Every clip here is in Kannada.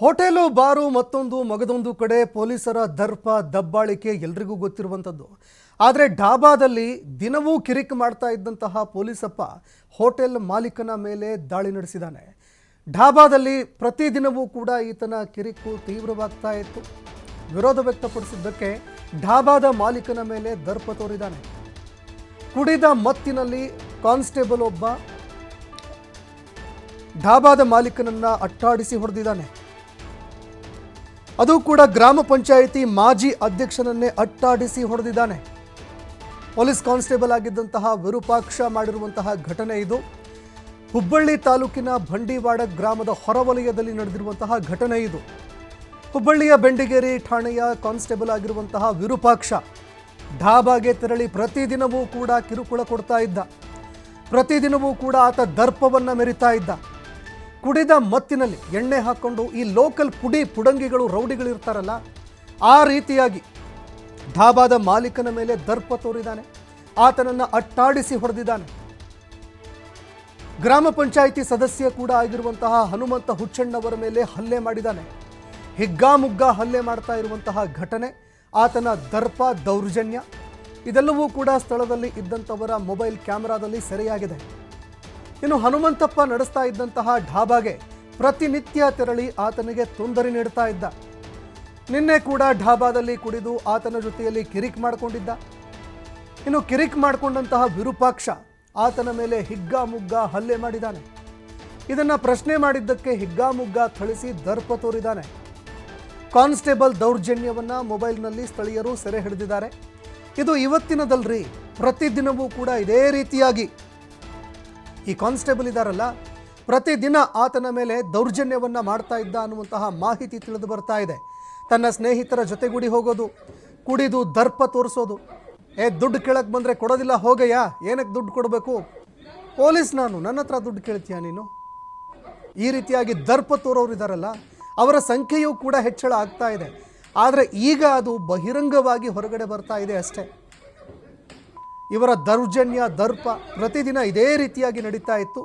ಹೋಟೆಲು, ಬಾರು, ಮತ್ತೊಂದು ಮಗದೊಂದು ಕಡೆ ಪೊಲೀಸರ ದರ್ಪ, ದಬ್ಬಾಳಿಕೆ ಎಲ್ರಿಗೂ ಗೊತ್ತಿರುವಂಥದ್ದು. ಆದರೆ ಡಾಬಾದಲ್ಲಿ ದಿನವೂ ಕಿರಿಕ್ ಮಾಡ್ತಾ ಇದ್ದಂತಹ ಪೊಲೀಸಪ್ಪ ಹೋಟೆಲ್ ಮಾಲೀಕನ ಮೇಲೆ ದಾಳಿ ನಡೆಸಿದ್ದಾನೆ. ಢಾಬಾದಲ್ಲಿ ಪ್ರತಿದಿನವೂ ಕೂಡ ಈತನ ಕಿರಿಕು ತೀವ್ರವಾಗ್ತಾ ಇತ್ತು. ವಿರೋಧ ವ್ಯಕ್ತಪಡಿಸಿದ್ದಕ್ಕೆ ಢಾಬಾದ ಮಾಲೀಕನ ಮೇಲೆ ದರ್ಪ ತೋರಿದ್ದಾನೆ. ಕುಡಿದ ಮತ್ತಿನಲ್ಲಿ ಕಾನ್ಸ್ಟೇಬಲ್ ಒಬ್ಬ ಢಾಬಾದ ಮಾಲೀಕನನ್ನ ಅಟ್ಟಾಡಿಸಿ ಹೊಡೆದಿದ್ದಾನೆ. ಅದು ಕೂಡ ಗ್ರಾಮ ಪಂಚಾಯಿತಿ ಮಾಜಿ ಅಧ್ಯಕ್ಷನನ್ನೇ ಅಟ್ಟಾಡಿಸಿ ಹೊಡೆದಿದ್ದಾನೆ. ಪೊಲೀಸ್ ಕಾನ್ಸ್ಟೇಬಲ್ ಆಗಿದ್ದಂತಹ ವಿರೂಪಾಕ್ಷ ಮಾಡಿರುವಂತಹ ಘಟನೆ ಇದು. ಹುಬ್ಬಳ್ಳಿ ತಾಲೂಕಿನ ಬಂಡಿವಾಡ ಗ್ರಾಮದ ಹೊರವಲಯದಲ್ಲಿ ನಡೆದಿರುವಂತಹ ಘಟನೆ ಇದು. ಹುಬ್ಬಳ್ಳಿಯ ಬೆಂಡಿಗೇರಿ ಠಾಣೆಯ ಕಾನ್ಸ್ಟೇಬಲ್ ಆಗಿರುವಂತಹ ವಿರೂಪಾಕ್ಷ ಢಾಬಾಗೆ ತೆರಳಿ ಪ್ರತಿದಿನವೂ ಕೂಡ ಕಿರುಕುಳ ಕೊಡ್ತಾ ಇದ್ದ. ಪ್ರತಿದಿನವೂ ಕೂಡ ಆತ ದರ್ಪವನ್ನು ಮೆರಿತಾ ಇದ್ದ. ಕುಡಿದ ಮತ್ತಿನಲ್ಲಿ ಎಣ್ಣೆ ಹಾಕ್ಕೊಂಡು ಈ ಲೋಕಲ್ ಪುಡಿ ಪುಡಂಗಿಗಳು ರೌಡಿಗಳು ಇರ್ತಾರಲ್ಲ ಆ ರೀತಿಯಾಗಿ ಢಾಬಾದ ಮಾಲೀಕನ ಮೇಲೆ ದರ್ಪ ತೋರಿದ್ದಾನೆ ಆತನನ್ನು ಅಟ್ಟಾಡಿಸಿ ಹೊಡೆದಿದ್ದಾನೆ. ಗ್ರಾಮ ಪಂಚಾಯಿತಿ ಸದಸ್ಯ ಕೂಡ ಆಗಿರುವಂತಹ ಹನುಮಂತ ಹುಚ್ಚಣ್ಣವರ ಮೇಲೆ ಹಲ್ಲೆ ಮಾಡಿದ್ದಾನೆ. ಹಿಗ್ಗಾಮುಗ್ಗಾ ಹಲ್ಲೆ ಮಾಡ್ತಾ ಇರುವಂತಹ ಘಟನೆ, ಆತನ ದರ್ಪ, ದೌರ್ಜನ್ಯ, ಇದೆಲ್ಲವೂ ಕೂಡ ಸ್ಥಳದಲ್ಲಿ ಇದ್ದಂಥವರ ಮೊಬೈಲ್ ಕ್ಯಾಮೆರಾದಲ್ಲಿ ಸೆರೆಯಾಗಿದೆ. ಇನ್ನು ಹನುಮಂತಪ್ಪ ನಡೆಸ್ತಾ ಇದ್ದಂತಹ ಢಾಬಾಗೆ ಪ್ರತಿನಿತ್ಯ ತೆರಳಿ ಆತನಿಗೆ ತೊಂದರೆ ನೀಡ್ತಾ ಇದ್ದ. ನಿನ್ನೆ ಕೂಡ ಢಾಬಾದಲ್ಲಿ ಕುಡಿದು ಆತನ ಜೊತೆಯಲ್ಲಿ ಕಿರಿಕ್ ಮಾಡಿಕೊಂಡಿದ್ದ. ಇನ್ನು ಕಿರಿಕ್ ಮಾಡಿಕೊಂಡಂತಹ ವಿರೂಪಾಕ್ಷ ಆತನ ಮೇಲೆ ಹಿಗ್ಗಾಮುಗ್ಗಾ ಹಲ್ಲೆ ಮಾಡಿದ್ದಾನೆ. ಇದನ್ನು ಪ್ರಶ್ನೆ ಮಾಡಿದ್ದಕ್ಕೆ ಹಿಗ್ಗಾಮುಗ್ಗ ಥಳಿಸಿ ದರ್ಪ ತೋರಿದ್ದಾನೆ. ಕಾನ್ಸ್ಟೇಬಲ್ ದೌರ್ಜನ್ಯವನ್ನ ಮೊಬೈಲ್ನಲ್ಲಿ ಸ್ಥಳೀಯರು ಸೆರೆ ಹಿಡಿದಿದ್ದಾರೆ. ಇದು ಇವತ್ತಿನದಲ್ರಿ, ಪ್ರತಿದಿನವೂ ಕೂಡ ಇದೇ ರೀತಿಯಾಗಿ ಈ ಕಾನ್ಸ್ಟೇಬಲ್ ಇದ್ದಾರಲ್ಲ ಪ್ರತಿದಿನ ಆತನ ಮೇಲೆ ದೌರ್ಜನ್ಯವನ್ನು ಮಾಡ್ತಾ ಇದ್ದ ಅನ್ನುವಂತಹ ಮಾಹಿತಿ ತಿಳಿದು ಬರ್ತಾ ಇದೆ. ತನ್ನ ಸ್ನೇಹಿತರ ಜೊತೆಗೂಡಿ ಹೋಗೋದು, ಕುಡಿದು ದರ್ಪ ತೋರಿಸೋದು. ಏ, ದುಡ್ಡು ಕೇಳಕ್ಕೆ ಬಂದರೆ ಕೊಡೋದಿಲ್ಲ, ಹೋಗಯ್ಯ ಏನಕ್ಕೆ ದುಡ್ಡು ಕೊಡಬೇಕು? ಪೊಲೀಸ್ ನಾನು, ನನ್ನ ಹತ್ರ ದುಡ್ಡು ಕೇಳ್ತೀಯ ನೀನು? ಈ ರೀತಿಯಾಗಿ ದರ್ಪ ತೋರೋರು ಇದ್ದಾರಲ್ಲ ಅವರ ಸಂಖ್ಯೆಯೂ ಕೂಡ ಹೆಚ್ಚಳ ಆಗ್ತಾ ಇದೆ. ಆದರೆ ಈಗ ಅದು ಬಹಿರಂಗವಾಗಿ ಹೊರಗಡೆ ಬರ್ತಾ ಇದೆ ಅಷ್ಟೇ. ಇವರ ದೌರ್ಜನ್ಯ, ದರ್ಪ ಪ್ರತಿದಿನ ಇದೇ ರೀತಿಯಾಗಿ ನಡೀತಾ ಇತ್ತು.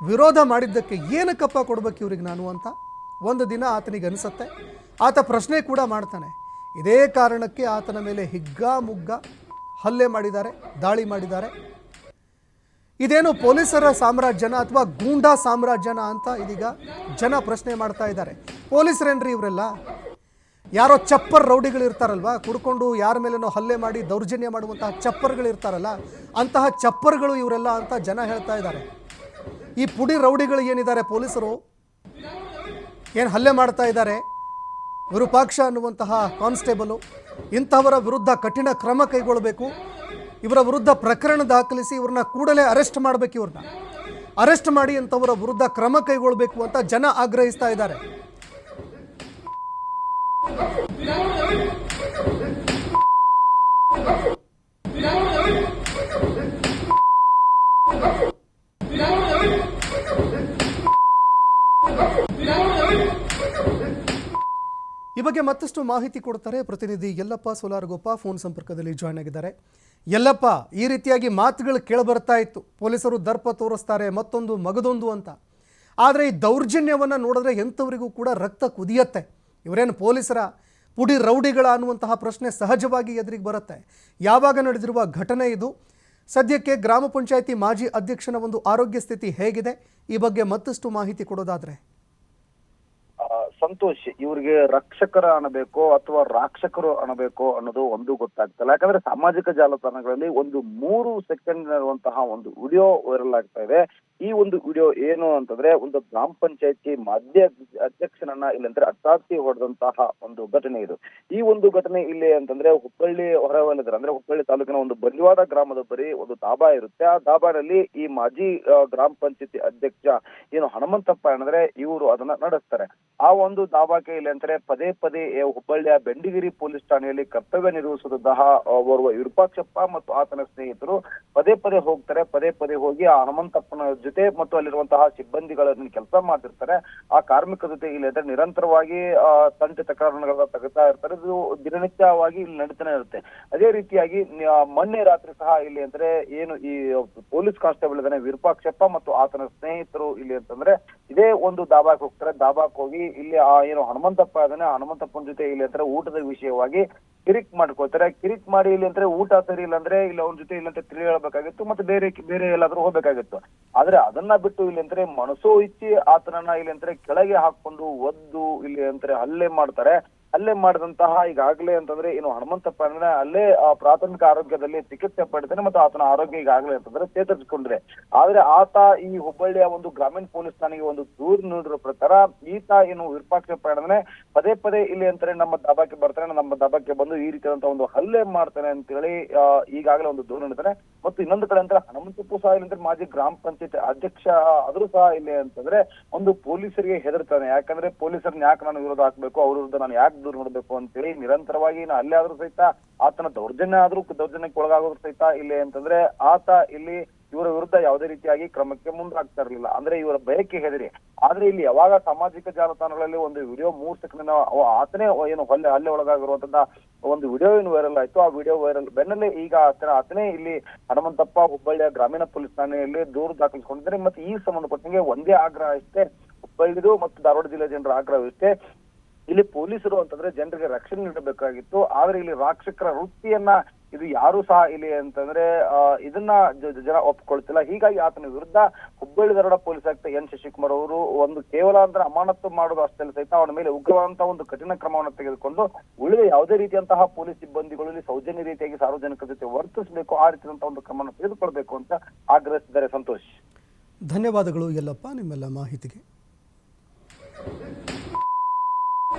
ವಿರೋಧ ಮಾಡಿದ್ದಕ್ಕೆ ಏನಕ್ಕಪ್ಪ ಕೊಡ್ಬೇಕು ಇವ್ರಿಗೆ ನಾನು ಅಂತ? ಒಂದು ದಿನ ಆತನಿಗೆ ಅನಿಸುತ್ತೆ. ಆತ ಪ್ರಶ್ನೆ ಕೂಡ ಮಾಡ್ತಾನೆ. ಇದೇ ಕಾರಣಕ್ಕೆ ಆತನ ಮೇಲೆ ಹಿಗ್ಗಾ, ಮುಗ್ಗ ಹಲ್ಲೆ ಮಾಡಿದ್ದಾರೆ, ದಾಳಿ ಮಾಡಿದ್ದಾರೆ. ಇದೇನು ಪೊಲೀಸರ ಸಾಮ್ರಾಜ್ಯನ ಅಥವಾ ಗೂಂಡಾ ಸಾಮ್ರಾಜ್ಯನ ಅಂತ ಇದೀಗ ಜನ ಪ್ರಶ್ನೆ ಮಾಡ್ತಾ ಇದ್ದಾರೆ. ಪೊಲೀಸರೇನ್ರಿ ಇವರೆಲ್ಲ? ಯಾರೋ ಚಪ್ಪರ್ ರೌಡಿಗಳು ಇರ್ತಾರಲ್ವಾ ಕುಡ್ಕೊಂಡು ಯಾರ ಮೇಲೇನೋ ಹಲ್ಲೆ ಮಾಡಿ ದೌರ್ಜನ್ಯ ಮಾಡುವಂತಹ ಚಪ್ಪರ್ಗಳು ಇರ್ತಾರಲ್ಲ ಅಂತಹ ಚಪ್ಪರ್ಗಳು ಇವರೆಲ್ಲ ಅಂತ ಜನ ಹೇಳ್ತಾ ಇದ್ದಾರೆ. ಈ ಪುಡಿ ರೌಡಿಗಳು ಏನಿದ್ದಾರೆ ಪೊಲೀಸರು? ಏನು ಹಲ್ಲೆ ಮಾಡ್ತಾ ಇದ್ದಾರೆ? ವಿರೂಪಾಕ್ಷ ಅನ್ನುವಂತಹ ಕಾನ್ಸ್ಟೇಬಲು, ಇಂಥವರ ವಿರುದ್ಧ ಕಠಿಣ ಕ್ರಮ ಕೈಗೊಳ್ಳಬೇಕು. ಇವರ ವಿರುದ್ಧ ಪ್ರಕರಣ ದಾಖಲಿಸಿ ಇವ್ರನ್ನ ಕೂಡಲೇ ಅರೆಸ್ಟ್ ಮಾಡಬೇಕು ಇವ್ರನ್ನ. ಅರೆಸ್ಟ್ ಮಾಡಿ ಅಂಥವರ ವಿರುದ್ಧ ಕ್ರಮ ಕೈಗೊಳ್ಳಬೇಕು ಅಂತ ಜನ ಆಗ್ರಹಿಸ್ತಾ ಇದ್ದಾರೆ. ಈ ಬಗ್ಗೆ ಮತ್ತಷ್ಟು ಮಾಹಿತಿ ಕೊಡ್ತಾರೆ ಪ್ರತಿನಿಧಿ ಯಲ್ಲಪ್ಪ ಸೋಲಾರಗೊಪ್ಪ ಫೋನ್ ಸಂಪರ್ಕದಲ್ಲಿ ಜಾಯ್ನ್ ಆಗಿದ್ದಾರೆ. ಯಲ್ಲಪ್ಪ, ಈ ರೀತಿಯಾಗಿ ಮಾತುಗಳು ಕೇಳಬರ್ತಾ ಇತ್ತು. ಪೊಲೀಸರು ದರ್ಪ ತೋರಿಸ್ತಾರೆ, ಮತ್ತೊಂದು ಮಗದೊಂದು ಅಂತ. ಆದರೆ ಈ ದೌರ್ಜನ್ಯವನ್ನು ನೋಡಿದ್ರೆ ಎಂಥವರಿಗೂ ಕೂಡ ರಕ್ತ ಕುದಿಯತ್ತೆ. ಇವರೇನು ಪೊಲೀಸರ? ಪುಡಿ ರೌಡಿಗಳ ಅನ್ನುವಂತಹ ಪ್ರಶ್ನೆ ಸಹಜವಾಗಿ ಎದುರಿಗೆ ಬರುತ್ತೆ. ಯಾವಾಗ ನಡೆದಿರುವ ಘಟನೆ ಇದು? ಸದ್ಯಕ್ಕೆ ಗ್ರಾಮ ಪಂಚಾಯಿತಿ ಮಾಜಿ ಅಧ್ಯಕ್ಷನ ಒಂದು ಆರೋಗ್ಯ ಸ್ಥಿತಿ ಹೇಗಿದೆ? ಈ ಬಗ್ಗೆ ಮತ್ತಷ್ಟು ಮಾಹಿತಿ ಕೊಡೋದಾದ್ರೆ. ಸಂತೋಷ್, ಇವ್ರಿಗೆ ರಕ್ಷಕರ ಅನ್ನಬೇಕು ಅಥವಾ ರಾಕ್ಷಕರು ಅನ್ನಬೇಕು ಅನ್ನೋದು ಒಂದು ಗೊತ್ತಾಗ್ತಲ್ಲ. ಯಾಕಂದ್ರೆ ಸಾಮಾಜಿಕ ಜಾಲತಾಣಗಳಲ್ಲಿ ಒಂದು ಮೂರು ಸೆಕೆಂಡ್ ಇರುವಂತಹ ಒಂದು ವಿಡಿಯೋ ವೈರಲ್ ಆಗ್ತಾ ಇದೆ. ಈ ಒಂದು ವಿಡಿಯೋ ಏನು ಅಂತಂದ್ರೆ ಒಂದು ಗ್ರಾಮ ಪಂಚಾಯತಿ ಮಾಧ್ಯ ಅಧ್ಯಕ್ಷನನ್ನ ಇಲ್ಲಂದ್ರೆ ಅಟ್ಟಾಸಿ ಹೊಡೆದಂತಹ ಒಂದು ಘಟನೆ ಇದು. ಈ ಒಂದು ಘಟನೆ ಇಲ್ಲಿ ಅಂತಂದ್ರೆ ಹುಬ್ಬಳ್ಳಿ ಹೊರವಲಯದ ಅಂದ್ರೆ ಹುಬ್ಬಳ್ಳಿ ತಾಲೂಕಿನ ಒಂದು ಬಂಜವಾಡ ಗ್ರಾಮದ ಬರಿ ಒಂದು ದಾಬಾ ಇರುತ್ತೆ. ಆ ದಾಬಾನಲ್ಲಿ ಈ ಮಾಜಿ ಗ್ರಾಮ ಪಂಚಾಯತಿ ಅಧ್ಯಕ್ಷ ಏನು ಹನುಮಂತಪ್ಪ ಏನಂದ್ರೆ ಇವರು ಅದನ್ನ ನಡೆಸ್ತಾರೆ. ಆ ಒಂದು ಧಾಬಾಕ್ಕೆ ಇಲ್ಲಿ ಅಂತಾರೆ ಪದೇ ಪದೇ ಹುಬ್ಬಳ್ಳಿಯ ಬೆಂಡಿಗಿರಿ ಪೊಲೀಸ್ ಠಾಣೆಯಲ್ಲಿ ಕರ್ತವ್ಯ ನಿರ್ವಹಿಸುತ್ತಿದ್ದಂತಹ ಓರ್ವ ವಿರೂಪಾಕ್ಷಪ್ಪ ಮತ್ತು ಆತನ ಸ್ನೇಹಿತರು ಪದೇ ಪದೇ ಹೋಗ್ತಾರೆ. ಪದೇ ಪದೇ ಹೋಗಿ ಆ ಹನುಮಂತಪ್ಪನ ಜೊತೆ ಮತ್ತು ಅಲ್ಲಿರುವಂತಹ ಸಿಬ್ಬಂದಿಗಳ ಕೆಲಸ ಮಾಡ್ತಿರ್ತಾರೆ. ಆ ಕಾರ್ಮಿಕ ಜೊತೆ ಇಲ್ಲಿ ಅಂದ್ರೆ ನಿರಂತರವಾಗಿ ತಂಟೆ ತಕರಾರುಗಳನ್ನ ತೆಗಿತಾ ಇರ್ತಾರೆ. ಇದು ದಿನನಿತ್ಯವಾಗಿ ಇಲ್ಲಿ ನಡೀತಾನೆ ಇರುತ್ತೆ. ಅದೇ ರೀತಿಯಾಗಿ ಮೊನ್ನೆ ರಾತ್ರಿ ಸಹ ಇಲ್ಲಿ ಅಂದ್ರೆ ಏನು ಈ ಪೊಲೀಸ್ ಕಾನ್ಸ್ಟೇಬಲ್ ಇದ್ದಾನೆ ವಿರೂಪಾಕ್ಷಪ್ಪ ಮತ್ತು ಆತನ ಸ್ನೇಹಿತರು ಇಲ್ಲಿ ಅಂತಂದ್ರೆ ಇದೇ ಒಂದು ದಾಬಾಕ್ ಹೋಗ್ತಾರೆ. ದಾಬಾಕ್ ಹೋಗಿ ಇಲ್ಲಿ, ಆ, ಏನು ಹನುಮಂತಪ್ಪ ಇದ್ದಾನೆ ಹನುಮಂತಪ್ಪನ ಜೊತೆ ಇಲ್ಲಿ ಅಂದ್ರೆ ಊಟದ ವಿಷಯವಾಗಿ ಕಿರಿಕ್ ಮಾಡ್ಕೋತಾರೆ ಕಿರಿಕ್ ಮಾಡಿ ಇಲ್ಲಿ ಅಂದ್ರೆ ಊಟ ಸರಿ ಇಲ್ಲ ಅಂದ್ರೆ ಇಲ್ಲಿ ಅವ್ರ ಜೊತೆ ಇಲ್ಲ ಅಂತ ಹೇಳ್ಬೇಕಾಗಿತ್ತು ಮತ್ತೆ ಬೇರೆ ಬೇರೆ ಎಲ್ಲಾದ್ರೂ ಹೋಗ್ಬೇಕಾಗಿತ್ತು. ಆದ್ರೆ ಅದನ್ನ ಬಿಟ್ಟು ಇಲ್ಲಿ ಅಂದ್ರೆ ಮನಸೋ ಇಚ್ಚಿ ಆತನನ್ನ ಇಲ್ಲಿ ಅಂದ್ರೆ ಕೆಳಗೆ ಹಾಕೊಂಡು ಒದ್ದು ಇಲ್ಲಿ ಅಂದ್ರೆ ಹಲ್ಲೆ ಮಾಡ್ತಾರೆ. ಹಲ್ಲೆ ಮಾಡಿದಂತಹ ಈಗಾಗಲೇ ಅಂತಂದ್ರೆ ಏನು ಹನುಮಂತಪ್ಪ ಅಂದ್ರೆ ಅಲ್ಲೇ ಪ್ರಾಥಮಿಕ ಆರೋಗ್ಯದಲ್ಲಿ ಚಿಕಿತ್ಸೆ ಪಡೆದಿದ್ದಾನೆ ಮತ್ತು ಆತನ ಆರೋಗ್ಯ ಈಗಾಗಲೇ ಅಂತಂದ್ರೆ ಚೇತರಿಸಿಕೊಂಡ್ರೆ ಆದ್ರೆ ಆತ ಈ ಹುಬ್ಬಳ್ಳಿಯ ಒಂದು ಗ್ರಾಮೀಣ ಪೊಲೀಸ್ ಠಾಣೆಗೆ ಒಂದು ದೂರು ನೀಡಿರೋ ಪ್ರಕಾರ ಈತ ಏನು ವಿರೂಪಾಕ್ಷಪ್ಪ ಅಂದ್ರೆ ಪದೇ ಪದೇ ಇಲ್ಲಿ ಅಂತಾರೆ ನಮ್ಮ ದಬಾಕ್ಕೆ ಬರ್ತಾನೆ, ನಮ್ಮ ದಬಾಕ್ಕೆ ಬಂದು ಈ ರೀತಿಯಾದಂತಹ ಒಂದು ಹಲ್ಲೆ ಮಾಡ್ತಾನೆ ಅಂತೇಳಿ ಈಗಾಗಲೇ ಒಂದು ದೂರು ನೀಡ್ತಾನೆ ಮತ್ತು ಇನ್ನೊಂದು ಕಡೆ ಅಂದ್ರೆ ಹನುಮಂತಪ್ಪು ಸಹ ಇಲ್ಲಂದ್ರೆ ಮಾಜಿ ಗ್ರಾಮ ಪಂಚಾಯತ್ ಅಧ್ಯಕ್ಷ ಆದ್ರೂ ಸಹ ಇಲ್ಲಿ ಅಂತಂದ್ರೆ ಒಂದು ಪೊಲೀಸರಿಗೆ ಹೆದರ್ತಾನೆ. ಯಾಕಂದ್ರೆ ಪೊಲೀಸರನ್ನ ಯಾಕೆ ನಾನು ವಿರೋಧ ಹಾಕ್ಬೇಕು? ಅವ್ರ ವಿರುದ್ಧ ನಾನು ಯಾಕೆ ದೂರ ನೋಡ್ಬೇಕು ಅಂತೇಳಿ ನಿರಂತರವಾಗಿ ಅಲ್ಲೇ ಆದ್ರೂ ಸಹಿತ ಆತನ ದೌರ್ಜನ್ಯ ಆದ್ರೂ ದೌರ್ಜನ್ಯಕ್ಕೆ ಒಳಗಾಗೋದ್ರು ಸಹಿತ ಇಲ್ಲಿ ಅಂತಂದ್ರೆ ಆತ ಇಲ್ಲಿ ಇವರ ವಿರುದ್ಧ ಯಾವುದೇ ರೀತಿಯಾಗಿ ಕ್ರಮಕ್ಕೆ ಮುಂದಾಗ್ತಾ ಇರಲಿಲ್ಲ. ಅಂದ್ರೆ ಇವರ ಬಯಕೆ ಹೆದರಿ ಆದ್ರೆ ಇಲ್ಲಿ ಯಾವಾಗ ಸಾಮಾಜಿಕ ಜಾಲತಾಣಗಳಲ್ಲಿ ಒಂದು ವಿಡಿಯೋ ಮೂರ್ ಸೆಕೆಂಡ್ ಆತನೇ ಏನು ಹಲ್ಲೆ ಹಲ್ಲೆ ಒಳಗಾಗಿರುವಂತಹ ಒಂದು ವಿಡಿಯೋ ಏನು ವೈರಲ್ ಆಯ್ತು ಆ ವಿಡಿಯೋ ವೈರಲ್ ಬೆನ್ನಲ್ಲೇ ಈಗ ಆತನ ಆತನೇ ಇಲ್ಲಿ ಹನುಮಂತಪ್ಪ ಹುಬ್ಬಳ್ಳಿಯ ಗ್ರಾಮೀಣ ಪೊಲೀಸ್ ಠಾಣೆಯಲ್ಲಿ ದೂರು ದಾಖಲಿಸಿಕೊಂಡಿದ್ದಾರೆ. ಮತ್ತೆ ಈ ಸಂಬಂಧಪಟ್ಟಂಗೆ ಒಂದೇ ಆಗ್ರಹ ಇಷ್ಟೇ. ಹುಬ್ಬಳ್ಳಿದು ಮತ್ತು ಧಾರವಾಡ ಜಿಲ್ಲೆ ಜನರ ಆಗ್ರಹವಿಷ್ಟೇ. ಇಲ್ಲಿ ಪೊಲೀಸರು ಅಂತಂದ್ರೆ ಜನರಿಗೆ ರಕ್ಷಣೆ ನೀಡಬೇಕಾಗಿತ್ತು, ಆದ್ರೆ ಇಲ್ಲಿ ರಾಕ್ಷಕರ ವೃತ್ತಿಯನ್ನ ಇದು ಯಾರು ಸಹ ಇಲ್ಲಿ ಅಂತಂದ್ರೆ ಇದನ್ನ ಜನ ಒಪ್ಕೊಳ್ತಿಲ್ಲ. ಹೀಗಾಗಿ ಆತನ ವಿರುದ್ಧ ಹುಬ್ಬಳ್ಳಿ ಧಾರವಾಡ ಪೊಲೀಸ್ ಆಯುಕ್ತ ಎನ್ ಶಶಿಕುಮಾರ್ ಅವರು ಒಂದು ಕೇವಲ ಅಂದ್ರೆ ಅಮಾನತು ಮಾಡೋದು ಅಷ್ಟೇ ಸಹಿತ ಅವನ ಮೇಲೆ ಉಗ್ರವಾದಂತಹ ಒಂದು ಕಠಿಣ ಕ್ರಮವನ್ನು ತೆಗೆದುಕೊಂಡು, ಉಳಿದ ಯಾವುದೇ ರೀತಿಯಂತಹ ಪೊಲೀಸ್ ಸಿಬ್ಬಂದಿಗಳು ಇಲ್ಲಿ ಸೌಜನ್ಯ ರೀತಿಯಾಗಿ ಸಾರ್ವಜನಿಕರ ಜೊತೆ ವರ್ತಿಸಬೇಕು, ಆ ರೀತಿಯಂತಹ ಒಂದು ಕ್ರಮವನ್ನು ತೆಗೆದುಕೊಳ್ಬೇಕು ಅಂತ ಆಗ್ರಹಿಸಿದ್ದಾರೆ ಸಂತೋಷ್. ಧನ್ಯವಾದಗಳು ಎಲ್ಲಪ್ಪ ನಿಮ್ಮೆಲ್ಲ ಮಾಹಿತಿಗೆ.